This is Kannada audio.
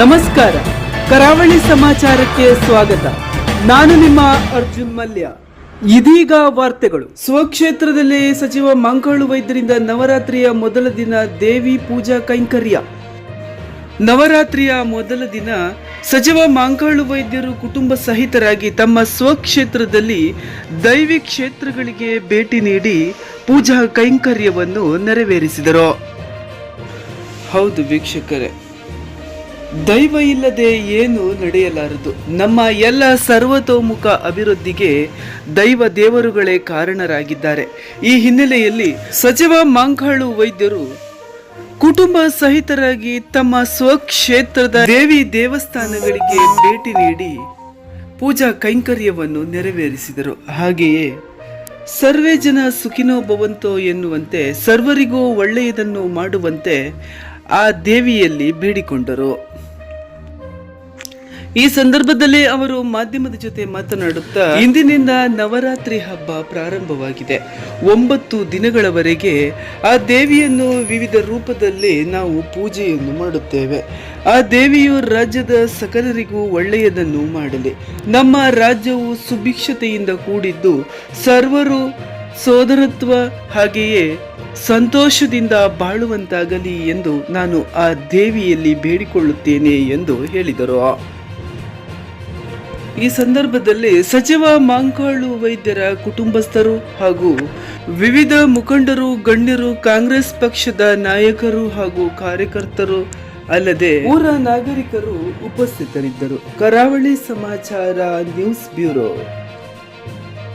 ನಮಸ್ಕಾರ. ಕರಾವಳಿ ಸಮಾಚಾರಕ್ಕೆ ಸ್ವಾಗತ. ನಾನು ನಿಮ್ಮ ಅರ್ಜುನ್ ಮಲ್ಯ. ಇದೀಗ ವಾರ್ತೆಗಳು. ಸ್ವಕ್ಷೇತ್ರದಲ್ಲಿ ಸಚಿವ ಮಂಕಾಳು ವೈದ್ಯರಿಂದ ನವರಾತ್ರಿಯ ಮೊದಲ ದಿನ ದೇವಿ ಪೂಜಾ ಕೈಂಕರ್ಯ. ನವರಾತ್ರಿಯ ಮೊದಲ ದಿನ ಸಚಿವ ಮಾಂಕಾಳು ವೈದ್ಯರು ಕುಟುಂಬ ಸಹಿತರಾಗಿ ತಮ್ಮ ಸ್ವಕ್ಷೇತ್ರದಲ್ಲಿ ದೈವಿ ಕ್ಷೇತ್ರಗಳಿಗೆ ಭೇಟಿ ನೀಡಿ ಪೂಜಾ ಕೈಂಕರ್ಯವನ್ನು ನೆರವೇರಿಸಿದರು. ಹೌದು ವೀಕ್ಷಕರೇ ದೈವ ಇಲ್ಲದೆ ಏನು ನಡೆಯಲಾರದು? ನಮ್ಮ ಎಲ್ಲ ಸರ್ವತೋಮುಖ ಅಭಿವೃದ್ಧಿಗೆ ದೈವ ದೇವರುಗಳೇ ಕಾರಣರಾಗಿದ್ದಾರೆ. ಈ ಹಿನ್ನೆಲೆಯಲ್ಲಿ ಸಚಿವ ಮಾಂಕಾಳು ವೈದ್ಯರು ಕುಟುಂಬ ಸಹಿತರಾಗಿ ತಮ್ಮ ಸ್ವಕ್ಷೇತ್ರದ ದೇವಿ ದೇವಸ್ಥಾನಗಳಿಗೆ ಭೇಟಿ ನೀಡಿ ಪೂಜಾ ಕೈಂಕರ್ಯವನ್ನು ನೆರವೇರಿಸಿದರು. ಹಾಗೆಯೇ ಸರ್ವೇ ಜನ ಸುಖಿನೋ ಭವಂತೋ ಎನ್ನುವಂತೆ ಸರ್ವರಿಗೂ ಒಳ್ಳೆಯದನ್ನು ಮಾಡುವಂತೆ ಆ ದೇವಿಯಲ್ಲಿ ಬೇಡಿಕೊಂಡರು. ಈ ಸಂದರ್ಭದಲ್ಲಿ ಅವರು ಮಾಧ್ಯಮದ ಜೊತೆ ಮಾತನಾಡುತ್ತಾ, ಇಂದಿನಿಂದ ನವರಾತ್ರಿ ಹಬ್ಬ ಪ್ರಾರಂಭವಾಗಿದೆ. ಒಂಬತ್ತು ದಿನಗಳವರೆಗೆ ಆ ದೇವಿಯನ್ನು ವಿವಿಧ ರೂಪದಲ್ಲಿ ನಾವು ಪೂಜೆಯನ್ನು ಮಾಡುತ್ತೇವೆ. ಆ ದೇವಿಯು ರಾಜ್ಯದ ಸಕಲರಿಗೂ ಒಳ್ಳೆಯದನ್ನು ಮಾಡಲಿ. ನಮ್ಮ ರಾಜ್ಯವು ಸುಭಿಕ್ಷತೆಯಿಂದ ಕೂಡಿದ್ದು ಸರ್ವರು ಸೋದರತ್ವ ಹಾಗೆಯೇ ಸಂತೋಷದಿಂದ ಬಾಳುವಂತಾಗಲಿ ಎಂದು ನಾನು ಆ ದೇವಿಯಲ್ಲಿ ಬೇಡಿಕೊಳ್ಳುತ್ತೇನೆ ಎಂದು ಹೇಳಿದರು. ಈ ಸಂದರ್ಭದಲ್ಲಿ ಸಚಿವ ಮಾಂಕಾಳು ವೈದ್ಯರ ಕುಟುಂಬಸ್ಥರು ಹಾಗೂ ವಿವಿಧ ಮುಖಂಡರು, ಗಣ್ಯರು, ಕಾಂಗ್ರೆಸ್ ಪಕ್ಷದ ನಾಯಕರು ಹಾಗೂ ಕಾರ್ಯಕರ್ತರು, ಅಲ್ಲದೆ ಊರ ನಾಗರಿಕರು ಉಪಸ್ಥಿತರಿದ್ದರು. ಕರಾವಳಿ ಸಮಾಚಾರ ನ್ಯೂಸ್ ಬ್ಯೂರೋ.